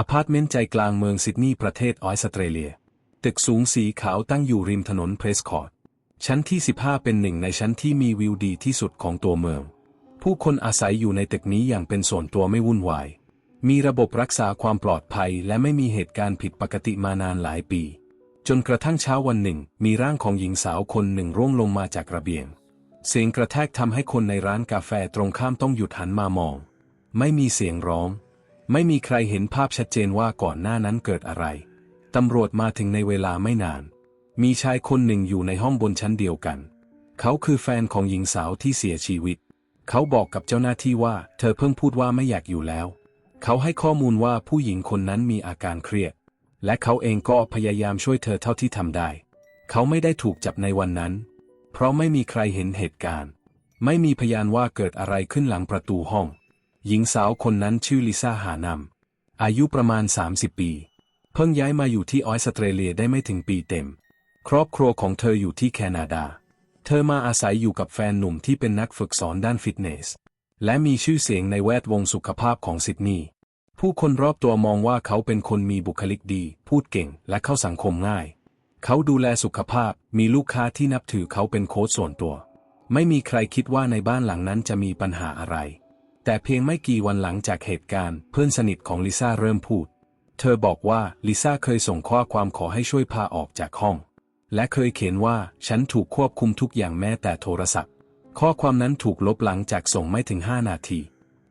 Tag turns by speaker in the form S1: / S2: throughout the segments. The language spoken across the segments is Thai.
S1: อพาร์ตเมนต์ใจกลางเมืองซิดนีย์ประเทศออสเตรเลีย ตึกสูงสีขาวตั้งอยู่ริมถนนเพรสคอร์ดชั้นที่ 15 เป็นหนึ่งในชั้นที่มีวิวดีที่สุดของตัวเมือง ผู้คนอาศัยอยู่ในตึกนี้อย่างเป็นส่วนตัวไม่วุ่นวาย มีระบบรักษาความปลอดภัยและไม่มีเหตุการณ์ผิดปกติมานานหลายปี จนกระทั่งเช้าวันหนึ่ง มีร่างของหญิงสาวคนหนึ่งร่วงลงมาจากระเบียง เสียงกระแทกทำให้คนในร้านกาแฟตรงข้ามต้องหยุดหันมามอง ไม่มีเสียงร้อง ไม่มีใครเห็นภาพชัดเจนว่าก่อนหน้านั้นเกิดอะไร ตำรวจมาถึงในเวลาไม่นาน มีชายคนหนึ่งอยู่ในห้องบนชั้นเดียวกัน เขาคือแฟนของหญิงสาวที่เสียชีวิต เขาบอกกับเจ้าหน้าที่ว่าเธอเพิ่งพูดว่าไม่อยากอยู่แล้ว เขาให้ข้อมูลว่าผู้หญิงคนนั้นมีอาการเครียด และเขาเองก็พยายามช่วยเธอเท่าที่ทำได้ เขาไม่ได้ถูกจับในวันนั้น เพราะไม่มีใครเห็นเหตุการณ์ ไม่มีพยานว่าเกิดอะไรขึ้นหลังประตูห้อง หญิงสาวคนนั้นชื่อลิซ่าหานำอายุประมาณ 30 ปี เพิ่งย้ายมาอยู่ที่ออสเตรเลียได้ไม่ถึงปีเต็ม ครอบครัวของเธออยู่ที่แคนาดา เธอมาอาศัยอยู่กับแฟนหนุ่มที่เป็นนักฝึกสอนด้านฟิตเนส และมีชื่อเสียงในแวดวงสุขภาพของซิดนีย์ผู้คนรอบตัวมองว่าเขาเป็นคนมีบุคลิกดี พูดเก่ง และเข้าสังคมง่าย เขาดูแลสุขภาพ มีลูกค้าที่นับถือเขาเป็นโค้ชส่วนตัว ไม่มีใครคิดว่าในบ้านหลังนั้นจะมีปัญหาอะไร แต่เพียงไม่กี่วันหลังจากเหตุการณ์เพื่อนสนิทของลิซ่าเริ่มพูด เธอบอกว่าลิซ่าเคยส่งข้อความขอให้ช่วยพาออกจากห้อง และเคยเขียนว่าฉันถูกควบคุมทุกอย่างแม้แต่โทรศัพท์ ข้อความนั้นถูกลบหลังจากส่งไม่ถึง 5 นาที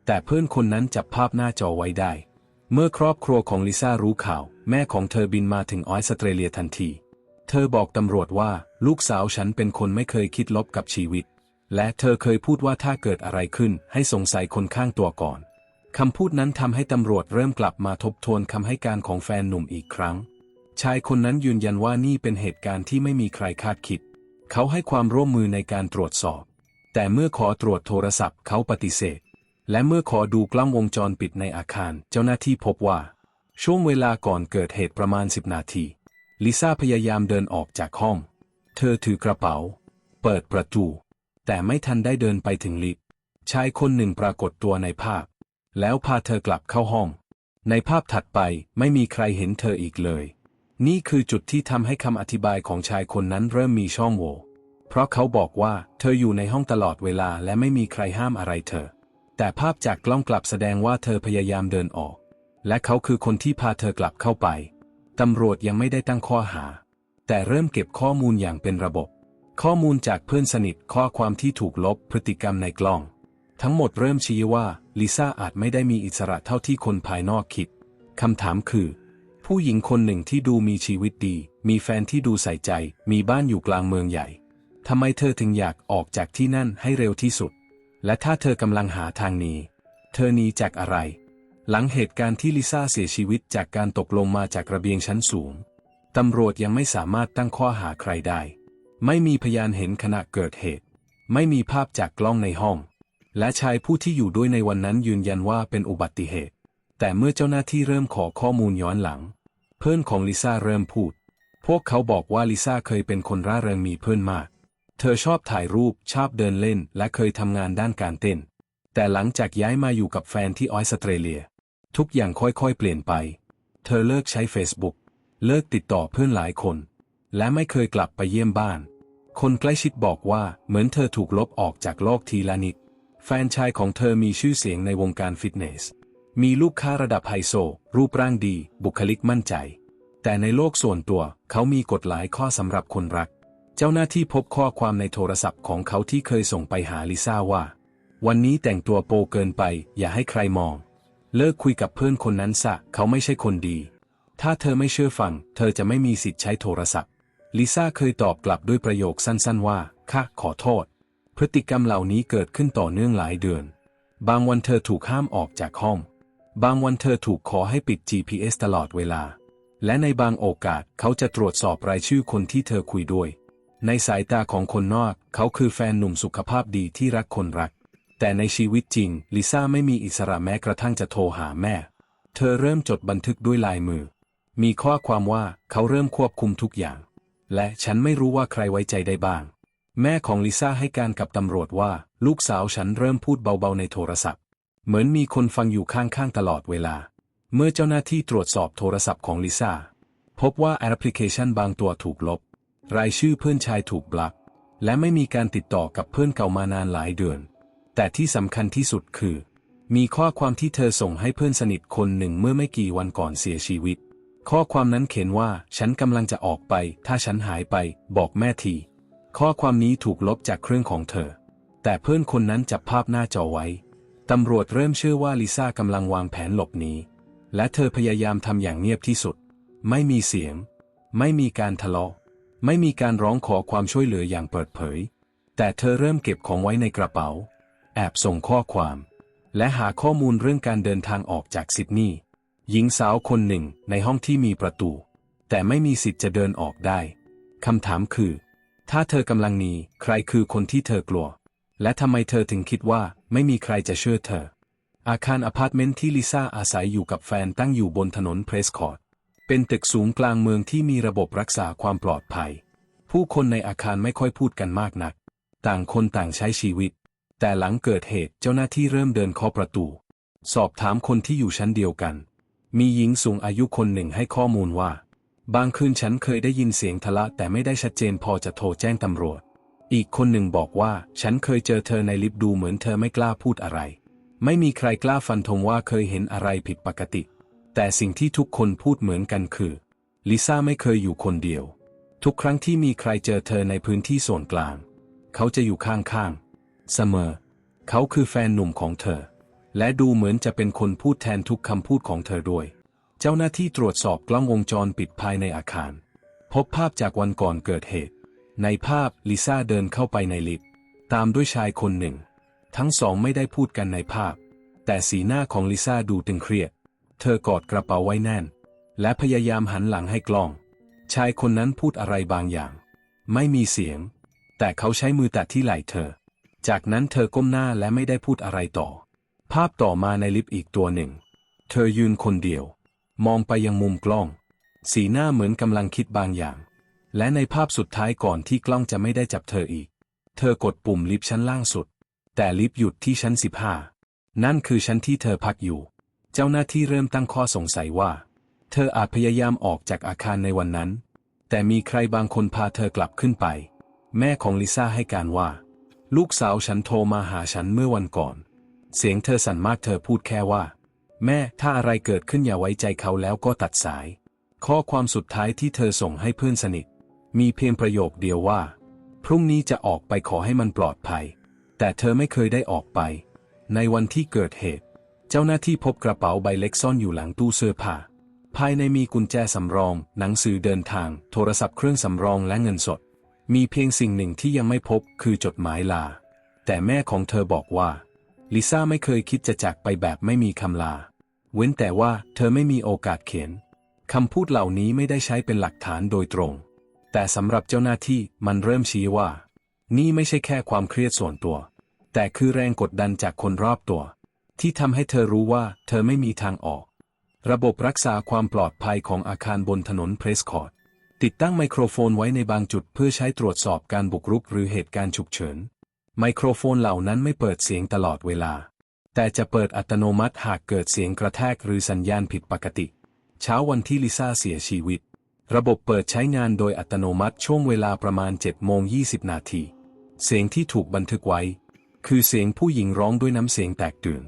S1: แต่เพื่อนคนนั้นจับภาพหน้าจอไว้ได้ เมื่อครอบครัวของลิซ่ารู้ข่าว แม่ของเธอบินมาถึงออสเตรเลียทันที เธอบอกตำรวจว่าลูกสาวฉันเป็นคนไม่เคยคิดลบกับชีวิต และเธอเคยพูดว่าถ้าเกิดอะไรขึ้นให้สงสัยคนข้างตัวก่อน คำพูดนั้นทำให้ตำรวจเริ่มกลับมาทบทวนคำให้การของแฟนหนุ่มอีกครั้ง ชายคนนั้นยืนยันว่านี่เป็นเหตุการณ์ที่ไม่มีใครคาดคิด เขาให้ความร่วมมือในการตรวจสอบ แต่เมื่อขอตรวจโทรศัพท์เขาปฏิเสธ และเมื่อขอดูกล้องวงจรปิดในอาคาร เจ้าหน้าที่พบว่า ช่วงเวลาก่อนเกิดเหตุประมาณ 10 นาที ลิซ่าพยายามเดินออกจากห้อง เธอถือกระเป๋า เปิดประตู แต่ไม่ทันได้เดินไปถึงลิฟต์ชายคนหนึ่งปรากฏตัวในภาพ แล้วพาเธอกลับเข้าห้อง ในภาพถัดไปไม่มีใครเห็นเธออีกเลย นี่คือจุดที่ทำให้คำอธิบายของชายคนนั้นเริ่มมีช่องโหว่เพราะเขาบอกว่าเธออยู่ในห้องตลอดเวลาและไม่มีใครห้ามอะไรเธอ แต่ภาพจากกล้องกลับแสดงว่าเธอพยายามเดินออก และเขาคือคนที่พาเธอกลับเข้าไปตำรวจยังไม่ได้ตั้งข้อหา แต่เริ่มเก็บข้อมูลอย่างเป็นระบบ ข้อมูลจากเพื่อนสนิทข้อความที่ถูกลบพฤติกรรมในกล้อง ทั้งหมดเริ่มชี้ว่าลิซ่าอาจไม่ได้มีอิสระเท่าที่คนภายนอกคิดคำถามคือ ผู้หญิงคนหนึ่งที่ดูมีชีวิตดี มีแฟนที่ดูใส่ใจ มีบ้านอยู่กลางเมืองใหญ่ทำไมเธอถึงอยากออกจากที่นั่นให้เร็วที่สุด และถ้าเธอกำลังหาทางหนีเธอหนีจากอะไร หลังเหตุการณ์ที่ลิซ่าเสียชีวิตจากการตกลงมาจากระเบียงชั้นสูงตำรวจยังไม่สามารถตั้งข้อหาใครได้ ไม่มีพยานเห็นขณะเกิดเหตุ ไม่มีภาพจากกล้องในห้อง และชายผู้ที่อยู่ด้วยในวันนั้นยืนยันว่าเป็นอุบัติเหตุ แต่เมื่อเจ้าหน้าที่เริ่มขอข้อมูลย้อนหลัง เพื่อนของลิซ่าเริ่มพูด พวกเขาบอกว่าลิซ่าเคยเป็นคนร่าเริงมีเพื่อนมาก เธอชอบถ่ายรูป ชอบเดินเล่น และเคยทำงานด้านการเต้น แต่หลังจากย้ายมาอยู่กับแฟนที่ออสเตรเลีย ทุกอย่างค่อยๆเปลี่ยนไป เธอเลิกใช้ Facebook เลิกติดต่อเพื่อนหลายคน และไม่เคยกลับไปเยี่ยมบ้าน คนใกล้ชิดบอกว่าเหมือนเธอถูกลบออกจากโลกทีละนิด แฟนชายของเธอมีชื่อเสียงในวงการฟิตเนส มีลูกค้าระดับไฮโซ รูปร่างดี บุคลิกมั่นใจ แต่ในโลกส่วนตัวเขามีกฎหลายข้อสำหรับคนรัก เจ้าหน้าที่พบข้อความในโทรศัพท์ของเขาที่เคยส่งไปหาลิซ่าว่า วันนี้แต่งตัวโปเกินไป อย่าให้ใครมอง เลิกคุยกับเพื่อนคนนั้นซะเขาไม่ใช่คนดี ถ้าเธอไม่เชื่อฟัง เธอจะไม่มีสิทธิ์ใช้โทรศัพท์ ลิซ่าเคยตอบกลับด้วยประโยคสั้นๆว่า ค่ะ ขอโทษ พฤติกรรมเหล่านี้เกิดขึ้นต่อเนื่องหลายเดือน บางวันเธอถูกห้ามออกจากห้อง บางวันเธอถูกขอให้ปิด GPS ตลอดเวลา และในบางโอกาสเขาจะตรวจสอบรายชื่อคนที่เธอคุยด้วย ในสายตาของคนนอก เขาคือแฟนหนุ่มสุขภาพดีที่รักคนรัก แต่ในชีวิตจริง ลิซ่าไม่มีอิสระแม้กระทั่งจะโทรหาแม่ เธอเริ่มจดบันทึกด้วยลายมือ มีข้อความว่าเขาเริ่มควบคุมทุกอย่าง และฉันไม่รู้ว่าใครไว้ใจได้บ้าง แม่ของลิซ่าให้การกับตำรวจว่า ลูกสาวฉันเริ่มพูดเบาๆในโทรศัพท์ เหมือนมีคนฟังอยู่ข้างๆตลอดเวลา เมื่อเจ้าหน้าที่ตรวจสอบโทรศัพท์ของลิซ่า พบว่าแอปพลิเคชันบางตัวถูกลบ รายชื่อเพื่อนชายถูกบล็อก และไม่มีการติดต่อกับเพื่อนเก่ามานานหลายเดือน แต่ที่สำคัญที่สุดคือ มีข้อความที่เธอส่งให้เพื่อนสนิทคนหนึ่งเมื่อไม่กี่วันก่อนเสียชีวิต ข้อความนั้นเขียนว่า ฉันกำลังจะออกไป ถ้าฉันหายไป บอกแม่ที ข้อความนี้ถูกลบจากเครื่องของเธอ แต่เพื่อนคนนั้นจับภาพหน้าจอไว้ ตำรวจเริ่มเชื่อว่าลิซ่ากำลังวางแผนหลบหนี และเธอพยายามทำอย่างเงียบที่สุด ไม่มีเสียง ไม่มีการทะเลาะ ไม่มีการร้องขอความช่วยเหลืออย่างเปิดเผย แต่เธอเริ่มเก็บของไว้ในกระเป๋า แอบส่งข้อความ และหาข้อมูลเรื่องการเดินทางออกจากซิดนีย์ หญิงสาวคนหนึ่งในห้องที่มีประตู แต่ไม่มีสิทธิ์จะเดินออกได้คำถามคือ ถ้าเธอกำลังหนีใครคือคนที่เธอกลัว และทำไมเธอถึงคิดว่าไม่มีใครจะเชื่อเธอ อาคารอพาร์ตเมนต์ที่ลิซ่าอาศัยอยู่กับแฟนตั้งอยู่บนถนนเพรสคอร์ดเป็นตึกสูงกลางเมืองที่มีระบบรักษาความปลอดภัย ผู้คนในอาคารไม่ค่อยพูดกันมากนัก ต่างคนต่างใช้ชีวิต แต่หลังเกิดเหตุเจ้าหน้าที่เริ่มเดินเคาะประตู สอบถามคนที่อยู่ชั้นเดียวกัน มีหญิงสูงอายุคนหนึ่งให้ข้อมูลว่า บางคืนฉันเคยได้ยินเสียงทะละแต่ไม่ได้ชัดเจนพอจะโทรแจ้งตำรวจ อีกคนหนึ่งบอกว่า ฉันเคยเจอเธอในลิฟต์ดูเหมือนเธอไม่กล้าพูดอะไร ไม่มีใครกล้าฟันธงว่าเคยเห็นอะไรผิดปกติ แต่สิ่งที่ทุกคนพูดเหมือนกันคือ ลิซ่าไม่เคยอยู่คนเดียว ทุกครั้งที่มีใครเจอเธอในพื้นที่ส่วนกลาง เขาจะอยู่ข้างๆเสมอ เขาคือแฟนหนุ่มของเธอ และดูเหมือนจะเป็นคนพูดแทนทุกคำพูดของเธอด้วย เจ้าหน้าที่ตรวจสอบกล้องวงจรปิดภายในอาคาร พบภาพจากวันก่อนเกิดเหตุ ในภาพลิซ่าเดินเข้าไปในลิฟต์ตามด้วยชายคนหนึ่ง ทั้งสองไม่ได้พูดกันในภาพ แต่สีหน้าของลิซ่าดูตึงเครียด เธอกอดกระเป๋าไว้แน่น และพยายามหันหลังให้กล้อง ชายคนนั้นพูดอะไรบางอย่าง ไม่มีเสียง แต่เขาใช้มือแตะที่ไหล่เธอ จากนั้นเธอก้มหน้าและไม่ได้พูดอะไรต่อ ภาพต่อมาในลิฟต์อีกตัวหนึ่ง เธอยืนคนเดียว มองไปยังมุมกล้อง สีหน้าเหมือนกำลังคิดบางอย่าง และในภาพสุดท้ายก่อนที่กล้องจะไม่ได้จับเธออีก เธอกดปุ่มลิฟต์ชั้นล่างสุด แต่ลิฟต์หยุดที่ชั้น 15 นั่นคือชั้นที่เธอพักอยู่ เจ้าหน้าที่เริ่มตั้งข้อสงสัยว่า เธออาจพยายามออกจากอาคารในวันนั้น แต่มีใครบางคนพาเธอกลับขึ้นไป แม่ของลิซ่าให้การว่า ลูกสาวฉันโทรมาหาฉันเมื่อวันก่อน เสียงเธอสั่นมากเธอพูดแค่ว่า แม่ถ้าอะไรเกิดขึ้นอย่าไว้ใจเขาแล้วก็ตัดสาย ข้อความสุดท้ายที่เธอส่งให้เพื่อนสนิท มีเพียงประโยคเดียวว่า พรุ่งนี้จะออกไปขอให้มันปลอดภัย แต่เธอไม่เคยได้ออกไป ในวันที่เกิดเหตุ เจ้าหน้าที่พบกระเป๋าใบเล็กซ่อนอยู่หลังตู้เสื้อผ้าภายในมีกุญแจสำรอง หนังสือเดินทาง โทรศัพท์เครื่องสำรองและเงินสด มีเพียงสิ่งหนึ่งที่ยังไม่พบคือจดหมายลา แต่แม่ของเธอบอกว่า ลิซ่าไม่เคยคิดจะจากไปแบบไม่มีคำลา เว้นแต่ว่าเธอไม่มีโอกาสเขียนคำพูดเหล่านี้ไม่ได้ใช้เป็นหลักฐานโดยตรง แต่สำหรับเจ้าหน้าที่มันเริ่มชี้ว่า นี่ไม่ใช่แค่ความเครียดส่วนตัว แต่คือแรงกดดันจากคนรอบตัว ที่ทำให้เธอรู้ว่าเธอไม่มีทางออก ระบบรักษาความปลอดภัยของอาคารบนถนนเพรสคอร์ดติดตั้งไมโครโฟนไว้ในบางจุดเพื่อใช้ตรวจสอบการบุกรุกหรือเหตุการณ์ฉุกเฉิน ไมโครโฟนเหล่านั้นไม่เปิดเสียงตลอดเวลา แต่จะเปิดอัตโนมัติหากเกิดเสียงกระแทกหรือสัญญาณผิดปกติ เช้าวันที่ลิซ่าเสียชีวิต ระบบเปิดใช้งานโดยอัตโนมัติช่วงเวลาประมาณ7โมง20 นาที เสียงที่ถูกบันทึกไว้ คือเสียงผู้หญิงร้องด้วยน้ำเสียงแตกตื่น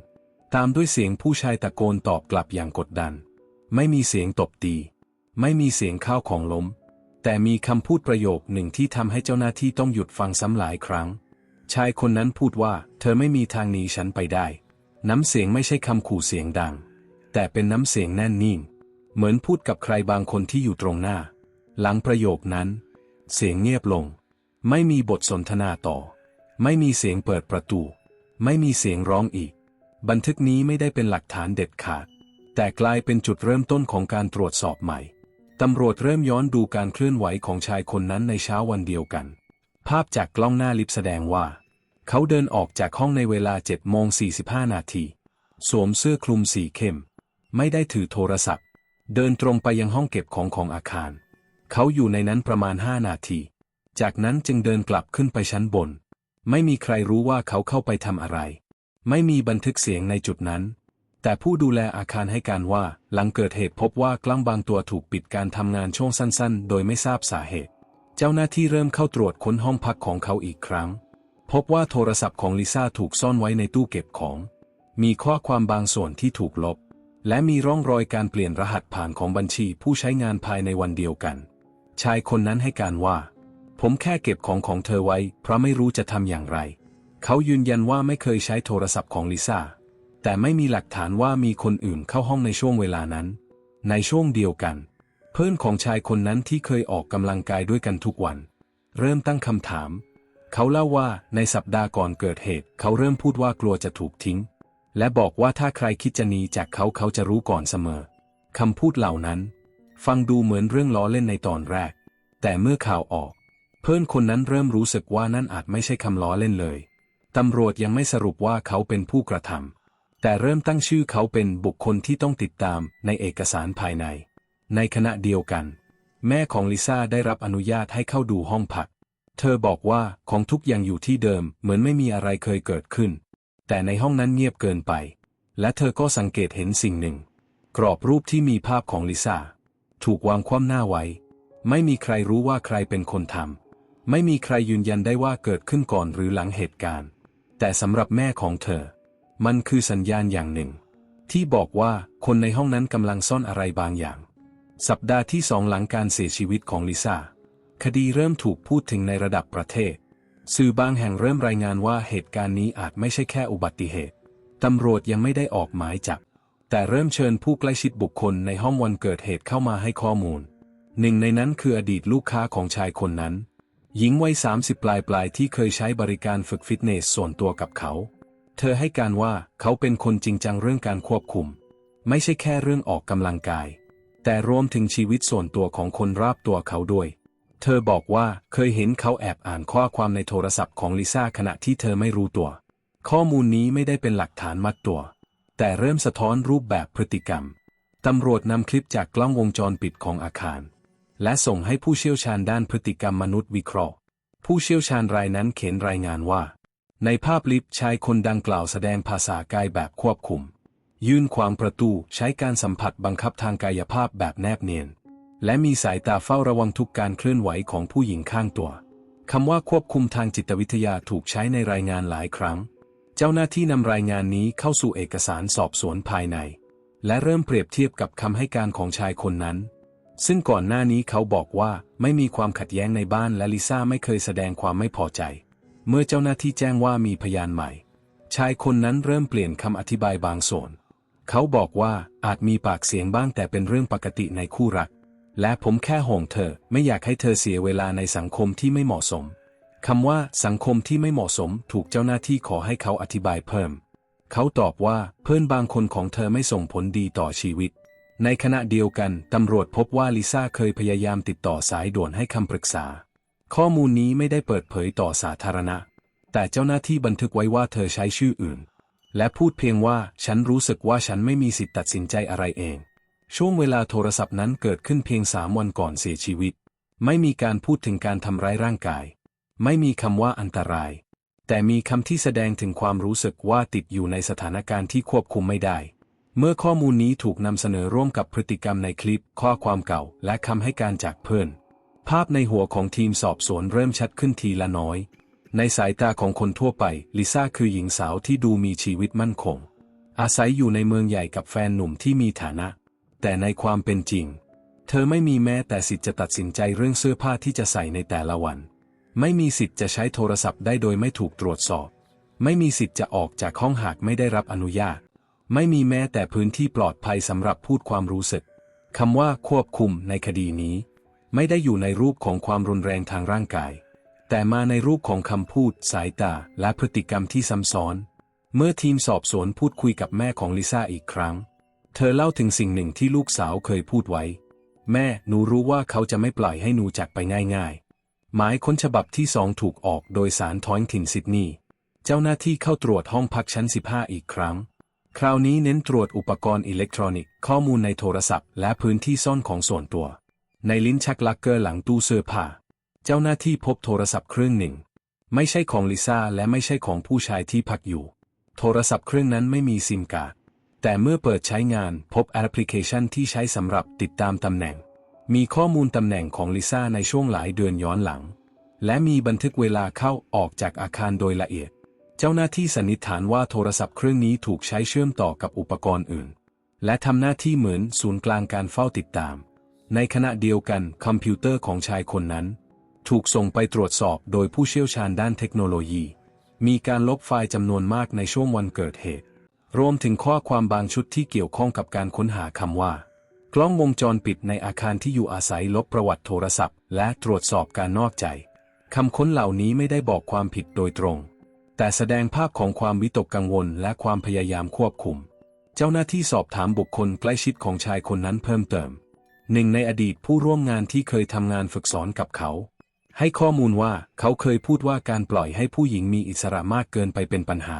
S1: ตามด้วยเสียงผู้ชายตะโกนตอบกลับอย่างกดดัน ไม่มีเสียงตบตี ไม่มีเสียงข้าวของล้ม แต่มีคำพูดประโยคหนึ่งที่ทำให้เจ้าหน้าที่ต้องหยุดฟังซ้ำหลายครั้ง ชายคนนั้นพูดว่า เธอไม่มีทางหนีฉันไปได้ น้ำเสียงไม่ใช่คำขู่เสียงดัง แต่เป็นน้ำเสียงแน่นนิ่ง เหมือนพูดกับใครบางคนที่อยู่ตรงหน้า หลังประโยคนั้น เสียงเงียบลง ไม่มีบทสนทนาต่อ ไม่มีเสียงเปิดประตู ไม่มีเสียงร้องอีก บันทึกนี้ไม่ได้เป็นหลักฐานเด็ดขาด แต่กลายเป็นจุดเริ่มต้นของการตรวจสอบใหม่ตำรวจเริ่มย้อนดูการเคลื่อนไหวของชายคนนั้นในเช้าวันเดียวกัน ภาพจากกล้องหน้าลิฟต์แสดงว่า เขาเดินออกจากห้องในเวลา7โมง45 นาที สวมเสื้อคลุมสีเข้ม ไม่ได้ถือโทรศัพท์ เดินตรงไปยังห้องเก็บของของอาคาร เขาอยู่ในนั้นประมาณ 5 นาที จากนั้นจึงเดินกลับขึ้นไปชั้นบน ไม่มีใครรู้ว่าเขาเข้าไปทำอะไร ไม่มีบันทึกเสียงในจุดนั้น แต่ผู้ดูแลอาคารให้การว่าหลังเกิดเหตุพบว่ากล้องบางตัวถูกปิดการทำงานช่วงสั้น ๆ โดยไม่ทราบสาเหตุ เจ้าหน้าที่เริ่มเข้าตรวจค้นห้องพักของเขาอีกครั้ง พบว่าโทรศัพท์ของลิซ่าถูกซ่อนไว้ในตู้เก็บของ มีข้อความบางส่วนที่ถูกลบ และมีร่องรอยการเปลี่ยนรหัสผ่านของบัญชีผู้ใช้งานภายในวันเดียวกัน ชายคนนั้นให้การว่า ผมแค่เก็บของของเธอไว้ เพราะไม่รู้จะทำอย่างไร เขายืนยันว่าไม่เคยใช้โทรศัพท์ของลิซ่าแต่ไม่มีหลักฐานว่ามีคนอื่นเข้าห้องในช่วงเวลานั้น ในช่วงเดียวกัน พื่อนของชายคนนั้นที่เคยออกกำลังกายด้วยกันทุกวัน เริ่มตั้งคำถาม เขาเล่าว่าในสัปดาห์ก่อนเกิดเหตุ เขาเริ่มพูดว่ากลัวจะถูกทิ้ง และบอกว่าถ้าใครคิดจะหนีจากเขาเขาจะรู้ก่อนเสมอคำพูดเหล่านั้น ฟังดูเหมือนเรื่องล้อเล่นในตอนแรก แต่เมื่อข่าวออก เพื่อนคนนั้นเริ่มรู้สึกว่านั่นอาจไม่ใช่คำล้อเล่นเลยตำรวจยังไม่สรุปว่าเขาเป็นผู้กระทำแต่เริ่มตั้งชื่อเขาเป็นบุคคลที่ต้องติดตามในเอกสารภายใน ในขณะเดียวกัน แม่ของลิซ่าได้รับอนุญาตให้เข้าดูห้องพัก เธอบอกว่าของทุกอย่างอยู่ที่เดิมเหมือนไม่มีอะไรเคยเกิดขึ้น แต่ในห้องนั้นเงียบเกินไป และเธอก็สังเกตเห็นสิ่งหนึ่ง กรอบรูปที่มีภาพของลิซ่าถูกวางคว่ำหน้าไว้ ไม่มีใครรู้ว่าใครเป็นคนทำไม่มีใครยืนยันได้ว่าเกิดขึ้นก่อนหรือหลังเหตุการณ์ แต่สำหรับแม่ของเธอ มันคือสัญญาณอย่างหนึ่ง ที่บอกว่าคนในห้องนั้นกำลังซ่อนอะไรบางอย่าง สัปดาห์ที่สองหลังการเสียชีวิตของลิซ่า คดีเริ่มถูกพูดถึงในระดับประเทศ สื่อบางแห่งเริ่มรายงานว่าเหตุการณ์นี้อาจไม่ใช่แค่อุบัติเหตุ ตำรวจยังไม่ได้ออกหมายจับ แต่เริ่มเชิญผู้ใกล้ชิดบุคคลในห้องวันเกิดเหตุเข้ามาให้ข้อมูล หนึ่งในนั้นคืออดีตลูกค้าของชายคนนั้น หญิงวัย 30 ปลายปลายที่เคยใช้บริการฝึกฟิตเนสส่วนตัวกับเขา เธอให้การว่าเขาเป็นคนจริงจังเรื่องการควบคุม ไม่ใช่แค่เรื่องออกกำลังกาย แต่รวมถึงชีวิตส่วนตัวของคนรอบตัวเขาด้วย เธอบอกว่าเคยเห็นเขาแอบอ่านข้อความในโทรศัพท์ของลิซ่าขณะที่เธอไม่รู้ตัว ข้อมูลนี้ไม่ได้เป็นหลักฐานมัดตัว แต่เริ่มสะท้อนรูปแบบพฤติกรรม ตำรวจนำคลิปจากกล้องวงจรปิดของอาคาร และส่งให้ผู้เชี่ยวชาญด้านพฤติกรรมมนุษย์วิเคราะห์ ผู้เชี่ยวชาญรายนั้นเขียนรายงานว่า ในภาพลิฟต์ชายคนดังกล่าวแสดงภาษากายแบบควบคุม ยื่นขวางประตูใช้การสัมผัสบังคับทางกายภาพแบบแนบเนียน และมีสายตาเฝ้าระวังทุกการเคลื่อนไหวของผู้หญิงข้างตัวคำว่าควบคุมทางจิตวิทยาถูกใช้ในรายงานหลายครั้ง เจ้าหน้าที่นำรายงานนี้เข้าสู่เอกสารสอบสวนภายใน และเริ่มเปรียบเทียบกับคำให้การของชายคนนั้น ซึ่งก่อนหน้านี้เขาบอกว่าไม่มีความขัดแย้งในบ้านและลิซ่าไม่เคยแสดงความไม่พอใจ เมื่อเจ้าหน้าที่แจ้งว่ามีพยานใหม่ ชายคนนั้นเริ่มเปลี่ยนคำอธิบายบางส่วน เขาบอกว่าอาจมีปากเสียงบ้างแต่เป็นเรื่องปกติในคู่รัก และผมแค่ห่วงเธอ ไม่อยากให้เธอเสียเวลาในสังคมที่ไม่เหมาะสมคำว่าสังคมที่ไม่เหมาะสมถูกเจ้าหน้าที่ขอให้เขาอธิบายเพิ่ม เขาตอบว่าเพื่อนบางคนของเธอไม่ส่งผลดีต่อชีวิต ในขณะเดียวกันตำรวจพบว่าลิซ่าเคยพยายามติดต่อสายด่วนให้คำปรึกษา ข้อมูลนี้ไม่ได้เปิดเผยต่อสาธารณะ แต่เจ้าหน้าที่บันทึกไว้ว่าเธอใช้ชื่ออื่น และพูดเพียงว่าฉันรู้สึกว่าฉันไม่มีสิทธิ์ตัดสินใจอะไรเอง ช่วงเวลาโทรศัพท์นั้นเกิดขึ้นเพียงสามวันก่อนเสียชีวิต ไม่มีการพูดถึงการทำร้ายร่างกาย ไม่มีคำว่าอันตราย แต่มีคำที่แสดงถึงความรู้สึกว่าติดอยู่ในสถานการณ์ที่ควบคุมไม่ได้ เมื่อข้อมูลนี้ถูกนำเสนอร่วมกับพฤติกรรมในคลิป ข้อความเก่า และคำให้การจากเพื่อน ภาพในหัวของทีมสอบสวนเริ่มชัดขึ้นทีละน้อย ในสายตาของคนทั่วไป ลิซ่าคือหญิงสาวที่ดูมีชีวิตมั่นคง อาศัยอยู่ในเมืองใหญ่กับแฟนหนุ่มที่มีฐานะ แต่ในความเป็นจริง เธอไม่มีแม้แต่สิทธิ์จะตัดสินใจเรื่องเสื้อผ้าที่จะใส่ในแต่ละวัน ไม่มีสิทธิ์จะใช้โทรศัพท์ได้โดยไม่ถูกตรวจสอบ ไม่มีสิทธิ์จะออกจากห้องหากไม่ได้รับอนุญาต ไม่มีแม้แต่พื้นที่ปลอดภัยสำหรับพูดความรู้สึกคำว่าควบคุมในคดีนี้ ไม่ได้อยู่ในรูปของความรุนแรงทางร่างกาย แต่มาในรูปของคำพูด สายตา และพฤติกรรมที่ซ้ำซ้อน เมื่อทีมสอบสวนพูดคุยกับแม่ของลิซ่าอีกครั้ง เธอเล่าถึงสิ่งหนึ่งที่ลูกสาวเคยพูดไว้ แม่หนูรู้ว่าเขาจะไม่ปล่อยให้หนูจากไปง่าย ๆ หมายค้นฉบับที่สองถูกออกโดยสารท้องถิ่นซิดนีย์เจ้าหน้าที่เข้าตรวจห้องพักชั้น 15 อีกครั้ง คราวนี้เน้นตรวจอุปกรณ์อิเล็กทรอนิกส์ข้อมูลในโทรศัพท์ และพื้นที่ซ่อนของส่วนตัว ในลิ้นชักลักเกอร์หลังตู้เสื้อผ้า เจ้าหน้าที่พบโทรศัพท์เครื่องหนึ่ง ไม่ใช่ของลิซ่าและไม่ใช่ของผู้ชายที่พักอยู่ โทรศัพท์เครื่องนั้นไม่มีซิมการ์ดแต่เมื่อเปิดใช้งานพบแอปพลิเคชันที่ใช้สำหรับติดตามตำแหน่ง มีข้อมูลตำแหน่งของลิซ่าในช่วงหลายเดือนย้อนหลัง และมีบันทึกเวลาเข้าออกจากอาคารโดยละเอียด เจ้าหน้าที่สันนิษฐานว่าโทรศัพท์เครื่องนี้ถูกใช้เชื่อมต่อกับอุปกรณ์อื่น และทำหน้าที่เหมือนศูนย์กลางการเฝ้าติดตาม ในขณะเดียวกันคอมพิวเตอร์ของชายคนนั้น ถูกส่งไปตรวจสอบโดยผู้เชี่ยวชาญด้านเทคโนโลยี มีการลบไฟล์จำนวนมากในช่วงวันเกิดเหตุ รวมถึงข้อความบางชุดที่เกี่ยวข้องกับการค้นหาคำว่า กล้องวงจรปิดในอาคารที่อยู่อาศัยลบประวัติโทรศัพท์ และตรวจสอบการนอกใจคำค้นเหล่านี้ไม่ได้บอกความผิดโดยตรง แต่แสดงภาพของความวิตกกังวลและความพยายามควบคุม เจ้าหน้าที่สอบถามบุคคลใกล้ชิดของชายคนนั้นเพิ่มเติม หนึ่งในอดีตผู้ร่วมงานที่เคยทำงานฝึกสอนกับเขา ให้ข้อมูลว่าเขาเคยพูดว่าการปล่อยให้ผู้หญิงมีอิสระมากเกินไปเป็นปัญหา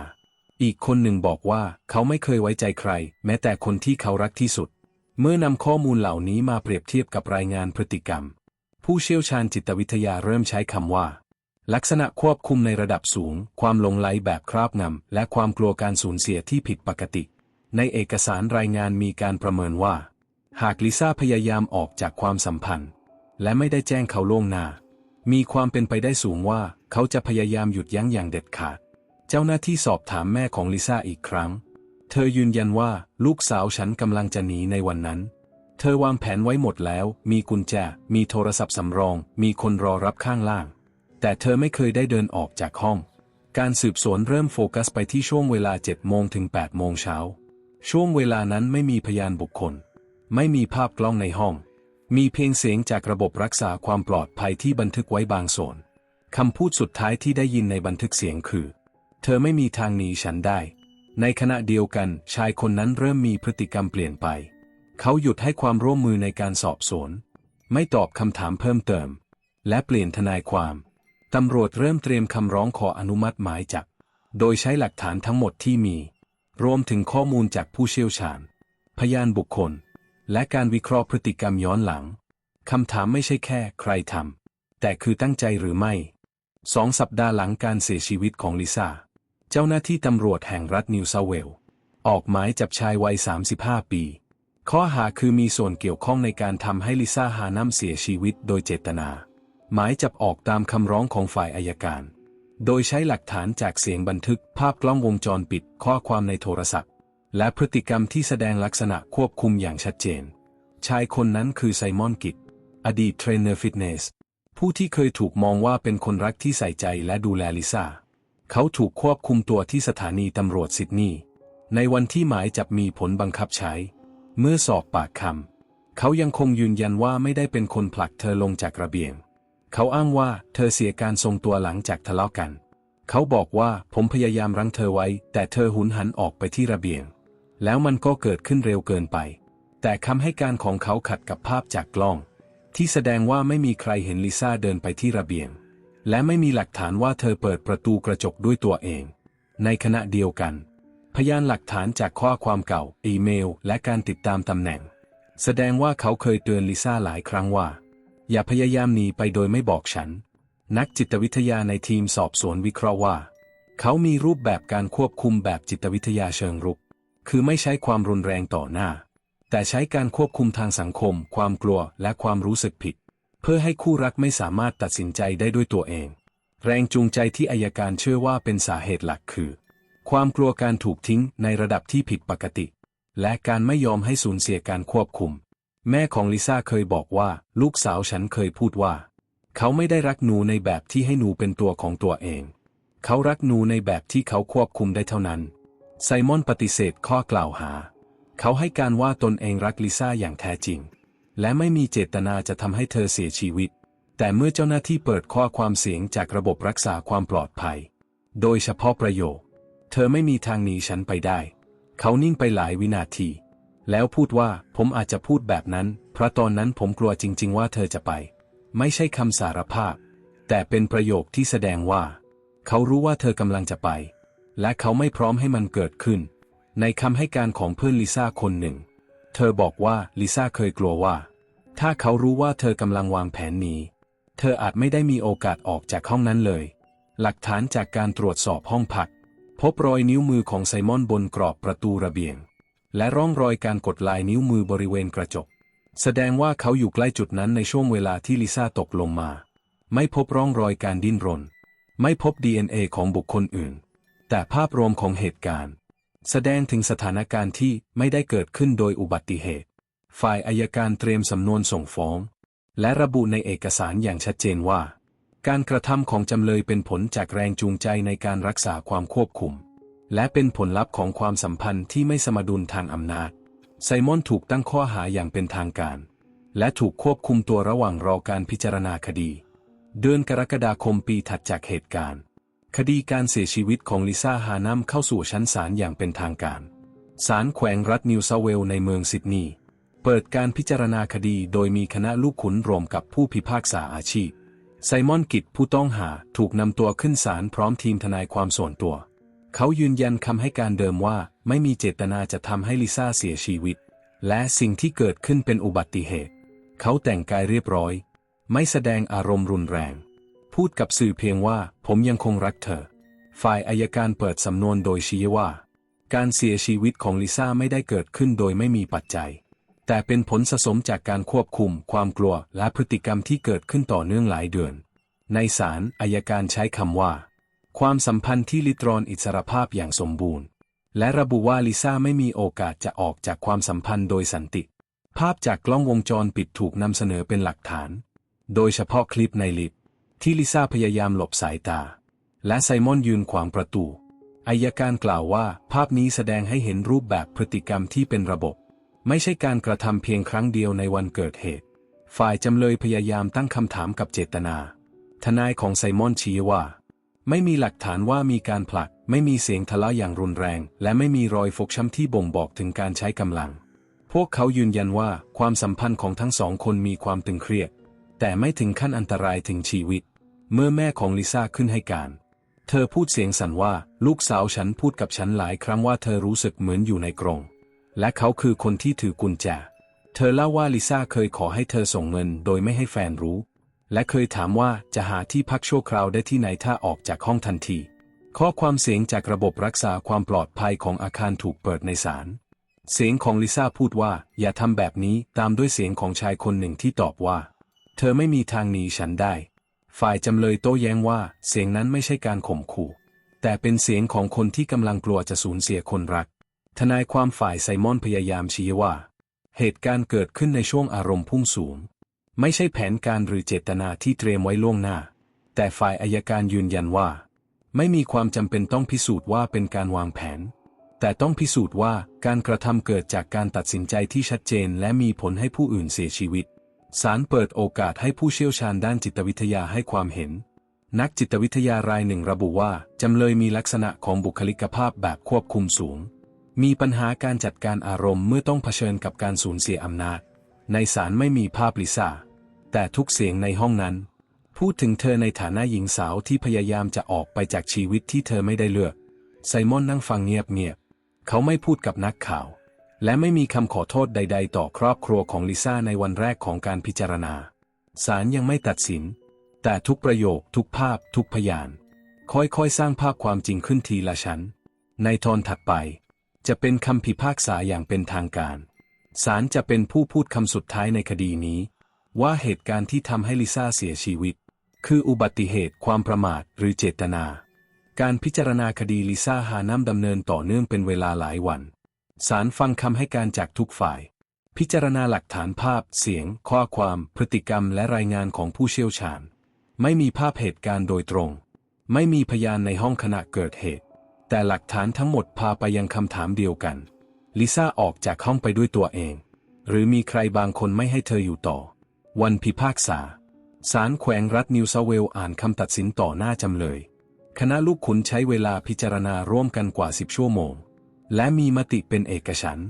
S1: อีกคนหนึ่งบอกว่าเขาไม่เคยไว้ใจใคร แม้แต่คนที่เขารักที่สุด เมื่อนำข้อมูลเหล่านี้มาเปรียบเทียบกับรายงานพฤติกรรม ผู้เชี่ยวชาญจิตวิทยาเริ่มใช้คำว่า ลักษณะควบคุมในระดับสูง ความหลงไหลแบบคราบงำและความกลัวการสูญเสียที่ผิดปกติ ในเอกสารรายงานมีการประเมินว่า หากลิซ่าพยายามออกจากความสัมพันธ์ และไม่ได้แจ้งเขาล่วงหน้า มีความเป็นไปได้สูงว่าเขาจะพยายามหยุดยั้งอย่างเด็ดขาด เจ้าหน้าที่สอบถามแม่ของลิซ่าอีกครั้ง เธอยืนยันว่าลูกสาวฉันกำลังจะหนีในวันนั้น เธอวางแผนไว้หมดแล้ว มีกุญแจ มีโทรศัพท์สำรอง มีคนรอรับข้างล่าง แต่เธอไม่เคยได้เดินออกจากห้อง การสืบสวนเริ่มโฟกัสไปที่ช่วงเวลา7โมงถึง8โมงเช้า ช่วงเวลานั้นไม่มีพยานบุคคล ไม่มีภาพกล้องในห้อง มีเพียงเสียงจากระบบรักษาความปลอดภัยที่บันทึกไว้บางส่วนคำพูดสุดท้ายที่ได้ยินในบันทึกเสียงคือ เธอไม่มีทางหนีฉันได้ ในขณะเดียวกันชายคนนั้นเริ่มมีพฤติกรรมเปลี่ยนไป เขาหยุดให้ความร่วมมือในการสอบสวน ไม่ตอบคำถามเพิ่มเติม และเปลี่ยนทนายความ ตำรวจเริ่มเตรียมคำร้องขออนุมัติหมายจับ โดยใช้หลักฐานทั้งหมดที่มี รวมถึงข้อมูลจากผู้เชี่ยวชาญ พยานบุคคล และการวิเคราะห์พฤติกรรมย้อนหลังคำถามไม่ใช่แค่ใครทำแต่คือตั้งใจหรือไม่สองสัปดาห์หลังการเสียชีวิตของลิซ่า เจ้าหน้าที่ตำรวจแห่งรัฐนิวเซาเวล ออกหมายจับชายวัย 35 ปี ข้อหาคือมีส่วนเกี่ยวข้องในการทำให้ลิซ่าฮานัมเสียชีวิตโดยเจตนา หมายจับออกตามคำร้องของฝ่ายอายการ โดยใช้หลักฐานจากเสียงบันทึกภาพกล้องวงจรปิดข้อความในโทรศัพท์ และพฤติกรรมที่แสดงลักษณะควบคุมอย่างชัดเจน ชายคนนั้นคือไซมอนกิตอดีตเทรนเนอร์ฟิตเนส ผู้ที่เคยถูกมองว่าเป็นคนรักที่ใส่ใจและดูแลลิซ่า เขาถูกควบคุมตัวที่สถานีตำรวจซิดนีย์ในวันที่หมายจับมีผลบังคับใช้ เมื่อสอบปากคำเขายังคงยืนยันว่าไม่ได้เป็นคนผลักเธอลงจากระเบียง เขาอ้างว่าเธอเสียการทรงตัวหลังจากทะเลาะกัน เขาบอกว่าผมพยายามรั้งเธอไว้ แต่เธอหุนหันออกไปที่ระเบียง แล้วมันก็เกิดขึ้นเร็วเกินไป แต่คำให้การของเขาขัดกับภาพจากกล้อง ที่แสดงว่าไม่มีใครเห็นลิซ่าเดินไปที่ระเบียง และไม่มีหลักฐานว่าเธอเปิดประตูกระจกด้วยตัวเอง ในขณะเดียวกัน พยานหลักฐานจากข้อความเก่า อีเมล และการติดตามตำแหน่ง แสดงว่าเขาเคยเตือนลิซ่าหลายครั้งว่า อย่าพยายามหนีไปโดยไม่บอกฉัน นักจิตวิทยาในทีมสอบสวนวิเคราะห์ว่า เขามีรูปแบบการควบคุมแบบจิตวิทยาเชิงรุก คือไม่ใช้ความรุนแรงต่อหน้า แต่ใช้การควบคุมทางสังคม ความกลัวและความรู้สึกผิด เพื่อให้คู่รักไม่สามารถตัดสินใจได้ด้วยตัวเอง แรงจูงใจที่อายการเชื่อว่าเป็นสาเหตุหลักคือ ความกลัวการถูกทิ้งในระดับที่ผิดปกติ และการไม่ยอมให้สูญเสียการควบคุม แม่ของลิซ่าเคยบอกว่า ลูกสาวฉันเคยพูดว่า เขาไม่ได้รักหนูในแบบที่ให้หนูเป็นตัวของตัวเอง เขารักหนูในแบบที่เขาควบคุมได้เท่านั้น ไซมอนปฏิเสธข้อกล่าวหา เขาให้การว่าตนเองรักลิซ่าอย่างแท้จริง และไม่มีเจตนาจะทำให้เธอเสียชีวิต แต่เมื่อเจ้าหน้าที่เปิดข้อความเสียงจากระบบรักษาความปลอดภัย โดยเฉพาะประโยค เธอไม่มีทางหนีฉันไปได้ เขานิ่งไปหลายวินาที แล้วพูดว่าผมอาจจะพูดแบบนั้น เพราะตอนนั้นผมกลัวจริง ๆ ว่าเธอจะไป ไม่ใช่คำสารภาพ แต่เป็นประโยคที่แสดงว่า เขารู้ว่าเธอกำลังจะไป และเขาไม่พร้อมให้มันเกิดขึ้น ในคำให้การของเพื่อนลิซ่าคนหนึ่ง เธอบอกว่าลิซ่าเคยกลัวว่า ถ้าเขารู้ว่าเธอกำลังวางแผนหนีเธออาจไม่ได้มีโอกาสออกจากห้องนั้นเลย หลักฐานจากการตรวจสอบห้องพัก พบรอยนิ้วมือของไซมอนบนกรอบประตูระเบียง และร่องรอยการกดลายนิ้วมือบริเวณกระจก แสดงว่าเขาอยู่ใกล้จุดนั้นในช่วงเวลาที่ลิซ่าตกลงมา ไม่พบร่องรอยการดิ้นรน ไม่พบ DNA ของบุคคลอื่น แต่ภาพรวมของเหตุการณ์ แสดงถึงสถานการณ์ที่ไม่ได้เกิดขึ้นโดยอุบัติเหตุ ฝ่ายอายการเตรียมสำนวนส่งฟ้อง และระบุในเอกสารอย่างชัดเจนว่า การกระทำของจำเลยเป็นผลจากแรงจูงใจในการรักษาความควบคุม และเป็นผลลัพธ์ของความสัมพันธ์ที่ไม่สมดุลทางอำนาจ ไซมอนถูกตั้งข้อหาอย่างเป็นทางการ และถูกควบคุมตัวระหว่างรอการพิจารณาคดี เดือนกรกฎาคมปีถัดจากเหตุการณ์ คดีการเสียชีวิตของลิซ่าฮานัมเข้าสู่ชั้นศาลอย่างเป็นทางการ ศาลแขวงรัฐนิวเซาเวลในเมืองซิดนีย์เปิดการพิจารณาคดีโดยมีคณะลูกขุนรวมกับผู้พิพากษาอาชีพ ไซมอนกิตผู้ต้องหาถูกนำตัวขึ้นศาลพร้อมทีมทนายความส่วนตัว เขายืนยันคำให้การเดิมว่าไม่มีเจตนาจะทำให้ลิซ่าเสียชีวิต และสิ่งที่เกิดขึ้นเป็นอุบัติเหตุ เขาแต่งกายเรียบร้อย ไม่แสดงอารมณ์รุนแรง พูดกับสื่อเพียงว่าผมยังคงรักเธอ ฝ่ายอายการเปิดสำนวนโดยชี้ว่า การเสียชีวิตของลิซ่าไม่ได้เกิดขึ้นโดยไม่มีปัจจัย แต่เป็นผลสะสมจากการควบคุม ความกลัวและพฤติกรรมที่เกิดขึ้นต่อเนื่องหลายเดือน ในศาลอายการใช้คำว่า ความสัมพันธ์ที่ลิตรอนอิสรภาพอย่างสมบูรณ์ และระบุว่าลิซ่าไม่มีโอกาสจะออกจากความสัมพันธ์โดยสันติ ภาพจากกล้องวงจรปิดถูกนำเสนอเป็นหลักฐาน โดยเฉพาะคลิปในลิฟ ที่ลิซ่าพยายามหลบสายตา และไซมอนยืนขวางประตูอายการกล่าวว่าภาพนี้แสดงให้เห็นรูปแบบพฤติกรรมที่เป็นระบบ ไม่ใช่การกระทำเพียงครั้งเดียวในวันเกิดเหตุ ฝ่ายจำเลยพยายามตั้งคำถามกับเจตนา ทนายของไซมอนชี้ว่า ไม่มีหลักฐานว่ามีการผลัก ไม่มีเสียงทะเลาะอย่างรุนแรง และไม่มีรอยฟกช้ำที่บ่งบอกถึงการใช้กำลัง พวกเขายืนยันว่าความสัมพันธ์ของทั้งสองคนมีความตึงเครียด แต่ไม่ถึงขั้นอันตรายถึงชีวิต เมื่อแม่ของลิซ่าขึ้นให้การ เธอพูดเสียงสั่นว่าลูกสาวฉันพูดกับฉันหลายครั้งว่าเธอรู้สึกเหมือนอยู่ในกรง และเขาคือคนที่ถือกุญแจ เธอเล่าว่าลิซ่าเคยขอให้เธอส่งเงินโดยไม่ให้แฟนรู้ และเคยถามว่าจะหาที่พักชั่วคราวได้ที่ไหนถ้าออกจากห้องทันที ข้อความเสียงจากระบบรักษาความปลอดภัยของอาคารถูกเปิดในศาลเสียงของลิซ่าพูดว่าอย่าทำแบบนี้ตามด้วยเสียงของชายคนหนึ่งที่ตอบว่า เธอไม่มีทางหนีฉันได้ ฝ่ายจำเลยโต้แย้งว่าเสียงนั้นไม่ใช่การข่มขู่ แต่เป็นเสียงของคนที่กำลังกลัวจะสูญเสียคนรัก ทนายความฝ่ายไซมอนพยายามชี้ว่า เหตุการณ์เกิดขึ้นในช่วงอารมณ์พุ่งสูง ไม่ใช่แผนการหรือเจตนาที่เตรียมไว้ล่วงหน้า แต่ฝ่ายอายการยืนยันว่า ไม่มีความจำเป็นต้องพิสูจน์ว่าเป็นการวางแผนแต่ต้องพิสูจน์ว่าการกระทำเกิดจากการตัดสินใจที่ชัดเจนและมีผลให้ผู้อื่นเสียชีวิต ศาลเปิดโอกาสให้ผู้เชี่ยวชาญด้านจิตวิทยาให้ความเห็น นักจิตวิทยารายหนึ่งระบุว่า จำเลยมีลักษณะของบุคลิกภาพแบบควบคุมสูง มีปัญหาการจัดการอารมณ์เมื่อต้องเผชิญกับการสูญเสียอำนาจ ในศาลไม่มีภาพลิซ่า แต่ทุกเสียงในห้องนั้น พูดถึงเธอในฐานะหญิงสาวที่พยายามจะออกไปจากชีวิตที่เธอไม่ได้เลือก ไซมอนนั่งฟังเงียบๆ เขาไม่พูดกับนักข่าว และไม่มีคำขอโทษใด ๆ ต่อครอบครัวของลิซ่าในวันแรกของการพิจารณา ศาลยังไม่ตัดสิน แต่ทุกประโยค ทุกภาพ ทุกพยาน ค่อยๆ สร้างภาพความจริงขึ้นทีละชั้น ในตอนถัดไป จะเป็นคำพิพากษาอย่างเป็นทางการ ศาลจะเป็นผู้พูดคำสุดท้ายในคดีนี้ ว่าเหตุการณ์ที่ทำให้ลิซ่าเสียชีวิต คืออุบัติเหตุความประมาทหรือเจตนา การพิจารณาคดีลิซ่าฮานัมดำเนินต่อเนื่องเป็นเวลาหลายวัน ศาลฟังคำให้การจากทุกฝ่าย พิจารณาหลักฐานภาพ เสียง ข้อความ พฤติกรรมและรายงานของผู้เชี่ยวชาญ ไม่มีภาพเหตุการณ์โดยตรง ไม่มีพยานในห้องขณะเกิดเหตุ แต่หลักฐานทั้งหมดพาไปยังคำถามเดียวกัน ลิซ่าออกจากห้องไปด้วยตัวเอง หรือมีใครบางคนไม่ให้เธออยู่ต่อ วันพิพากษาศาลแขวงรัฐนิวเซาเวลส์อ่านคำตัดสินต่อหน้าจำเลย คณะลูกขุนใช้เวลาพิจารณาร่วมกันกว่า 10 ชั่วโมง และมีมติเป็นเอกฉันท์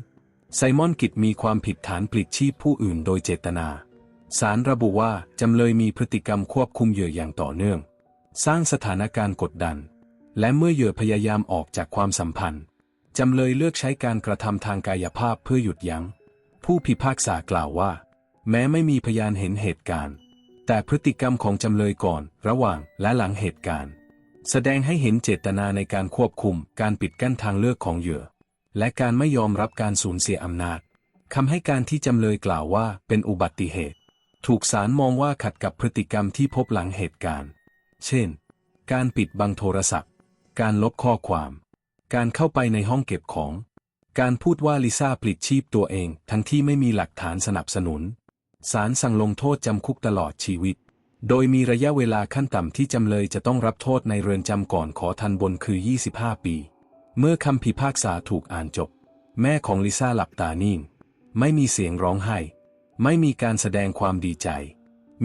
S1: ไซมอนกิตมีความผิดฐานปลิดชีพผู้อื่นโดยเจตนาศาลระบุว่า จำเลยมีพฤติกรรมควบคุมเหยื่ออย่างต่อเนื่อง สร้างสถานการณ์กดดัน และเมื่อเหยื่อพยายามออกจากความสัมพันธ์ จำเลยเลือกใช้การกระทำทางกายภาพเพื่อหยุดยัง้ง ผู้พิพากษากล่าวว่า แม้ไม่มีพยานเห็นเหตุการณ์ แต่พฤติกรรมของจำเลยก่อน ระหว่างและหลังเหตุการณ์ แสดงให้เห็นเจตนาในการควบคุม การปิดกั้นทางเลือกของเหยื่อ และการไม่ยอมรับการสูญเสียอำนาจคำให้การที่จำเลยกล่าวว่าเป็นอุบัติเหตุ ถูกศาลมองว่าขัดกับพฤติกรรมที่พบหลังเหตุการณ์ เช่น การปิดบังโทรศัพท์ การลบข้อความ การเข้าไปในห้องเก็บของ การพูดว่าลิซ่าปลิดชีพตัวเอง ทั้งที่ไม่มีหลักฐานสนับสนุนศาลสั่งลงโทษจำคุกตลอดชีวิต โดยมีระยะเวลาขั้นต่ำที่จำเลยจะต้องรับโทษในเรือนจำก่อนขอทันบนคือ 25 ปี เมื่อคำพิพากษาถูกอ่านจบ แม่ของลิซ่าหลับตานิ่ง ไม่มีเสียงร้องไห้ ไม่มีการแสดงความดีใจ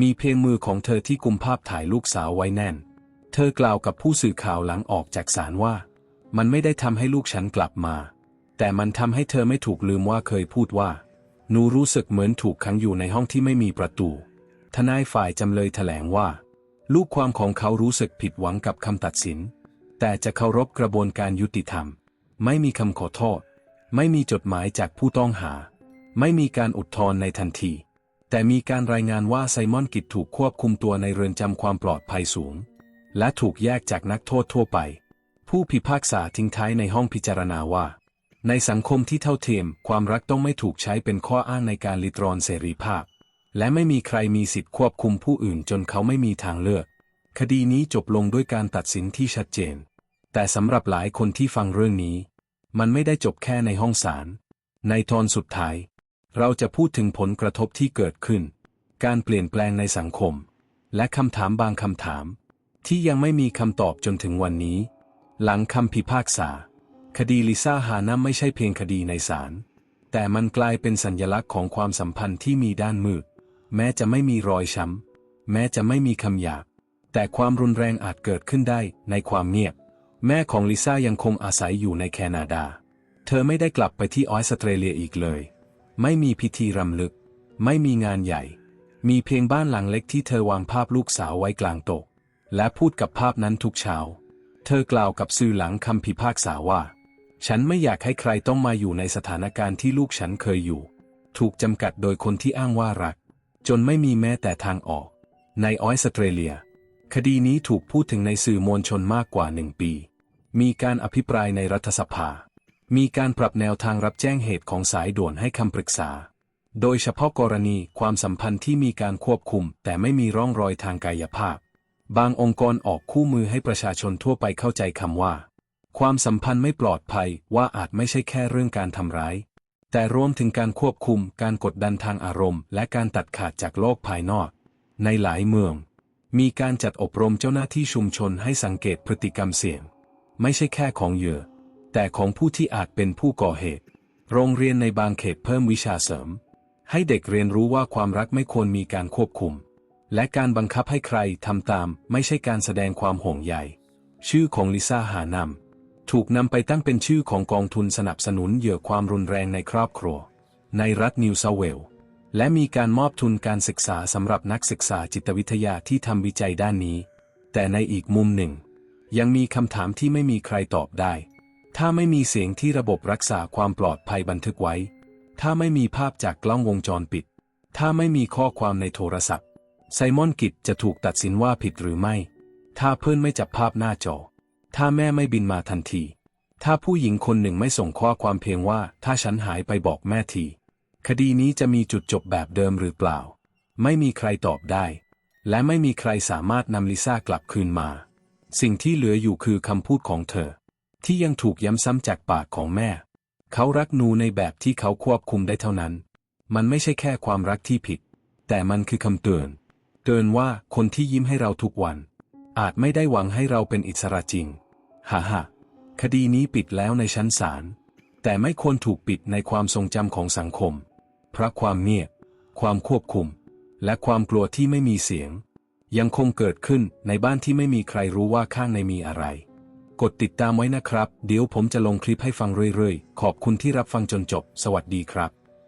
S1: มีเพียงมือของเธอที่กุมภาพถ่ายลูกสาวไว้แน่น เธอกล่าวกับผู้สื่อข่าวหลังออกจากศาลว่า มันไม่ได้ทำให้ลูกฉันกลับมา แต่มันทำให้เธอไม่ถูกลืมว่าเคยพูดว่า หนูรู้สึกเหมือนถูกขังอยู่ในห้องที่ไม่มีประตู ทนายฝ่ายจำเลยแถลงว่า ลูกความของเขารู้สึกผิดหวังกับคำตัดสิน แต่จะเคารพกระบวนการยุติธรรม ไม่มีคำขอโทษ ไม่มีจดหมายจากผู้ต้องหา ไม่มีการอุทธรณ์ในทันที แต่มีการรายงานว่าไซมอนกิตถูกควบคุมตัวในเรือนจำความปลอดภัยสูง และถูกแยกจากนักโทษทั่วไป ผู้พิพากษาทิ้งท้ายในห้องพิจารณาว่า ในสังคมที่เท่าเทียมความรักต้องไม่ถูกใช้เป็นข้ออ้างในการลิดรอนเสรีภาพ และไม่มีใครมีสิทธิ์ควบคุมผู้อื่นจนเขาไม่มีทางเลือก คดีนี้จบลงด้วยการตัดสินที่ชัดเจน แต่สำหรับหลายคนที่ฟังเรื่องนี้ มันไม่ได้จบแค่ในห้องศาล ในตอนสุดท้าย เราจะพูดถึงผลกระทบที่เกิดขึ้น การเปลี่ยนแปลงในสังคม และคำถามบางคำถาม ที่ยังไม่มีคำตอบจนถึงวันนี้ หลังคำพิพากษา คดีลิซ่าฮานัมไม่ใช่เพียงคดีในศาลแต่มันกลายเป็นสัญลักษณ์ของความสัมพันธ์ที่มีด้านมืด แม้จะไม่มีรอยช้ำ แม้จะไม่มีคำหยาบ แต่ความรุนแรงอาจเกิดขึ้นได้ในความเงียบ แม่ของลิซ่ายังคงอาศัยอยู่ในแคนาดา เธอไม่ได้กลับไปที่ออสเตรเลียอีกเลย ไม่มีพิธีรำลึก ไม่มีงานใหญ่ มีเพียงบ้านหลังเล็กที่เธอวางภาพลูกสาวไว้กลางโต๊ะและพูดกับภาพนั้นทุกเช้า เธอกล่าวกับสื่อหลังคำพิพากษาว่า ฉันไม่อยากให้ใครต้องมาอยู่ในสถานการณ์ที่ลูกฉันเคยอยู่ ถูกจำกัดโดยคนที่อ้างว่ารัก จนไม่มีแม้แต่ทางออก ในออสเตรเลีย คดีนี้ถูกพูดถึงในสื่อมวลชนมากกว่าหนึ่งปี มีการอภิปรายในรัฐสภา มีการปรับแนวทางรับแจ้งเหตุของสายด่วนให้คำปรึกษา โดยเฉพาะกรณีความสัมพันธ์ที่มีการควบคุม แต่ไม่มีร่องรอยทางกายภาพ บางองค์กรออกคู่มือให้ประชาชนทั่วไปเข้าใจคำว่า ความสัมพันธ์ไม่ปลอดภัยว่าอาจไม่ใช่แค่เรื่องการทำร้าย แต่รวมถึงการควบคุมการกดดันทางอารมณ์ และการตัดขาดจากโลกภายนอก ในหลายเมือง มีการจัดอบรมเจ้าหน้าที่ชุมชนให้สังเกตพฤติกรรมเสี่ยง ไม่ใช่แค่ของเหยื่อ แต่ของผู้ที่อาจเป็นผู้ก่อเหตุ โรงเรียนในบางเขตเพิ่มวิชาเสริม ให้เด็กเรียนรู้ว่าความรักไม่ควรมีการควบคุม และการบังคับให้ใครทำตาม ไม่ใช่การแสดงความห่วงใยชื่อของลิซ่าหานำ ถูกนำไปตั้งเป็นชื่อของกองทุนสนับสนุนเหยื่อความรุนแรงในครอบครัว ในรัฐนิวเซาท์เวลส์และมีการมอบทุนการศึกษาสำหรับนักศึกษาจิตวิทยาที่ทำวิจัยด้านนี้ แต่ในอีกมุมหนึ่ง ยังมีคำถามที่ไม่มีใครตอบได้ ถ้าไม่มีเสียงที่ระบบรักษาความปลอดภัยบันทึกไว้ ถ้าไม่มีภาพจากกล้องวงจรปิด ถ้าไม่มีข้อความในโทรศัพท์ ไซมอนกิตจะถูกตัดสินว่าผิดหรือไม่ ถ้าเพื่อนไม่จับภาพหน้าจอ ถ้าแม่ไม่บินมาทันที ถ้าผู้หญิงคนหนึ่งไม่ส่งข้อความเพียงว่า ถ้าฉันหายไปบอกแม่ที คดีนี้จะมีจุดจบแบบเดิมหรือเปล่า ไม่มีใครตอบได้ และไม่มีใครสามารถนำลิซ่ากลับคืนมา สิ่งที่เหลืออยู่คือคำพูดของเธอ ที่ยังถูกย้ำซ้ำจากปากของแม่ เขารักหนูในแบบที่เขาควบคุมได้เท่านั้น มันไม่ใช่แค่ความรักที่ผิด แต่มันคือคำเตือนเตือนว่าคนที่ยิ้มให้เราทุกวัน อาจไม่ได้หวังให้เราเป็นอิสระจริง ฮ่าฮ่าคดีนี้ปิดแล้วในชั้นศาล แต่ไม่ควรถูกปิดในความทรงจำของสังคม เพราะความเงียบ ความควบคุม และความกลัวที่ไม่มีเสียง ยังคงเกิดขึ้นในบ้านที่ไม่มีใครรู้ว่าข้างในมีอะไร กดติดตามไว้นะครับ เดี๋ยวผมจะลงคลิปให้ฟังเรื่อยๆ ขอบคุณที่รับฟังจนจบ สวัสดีครับ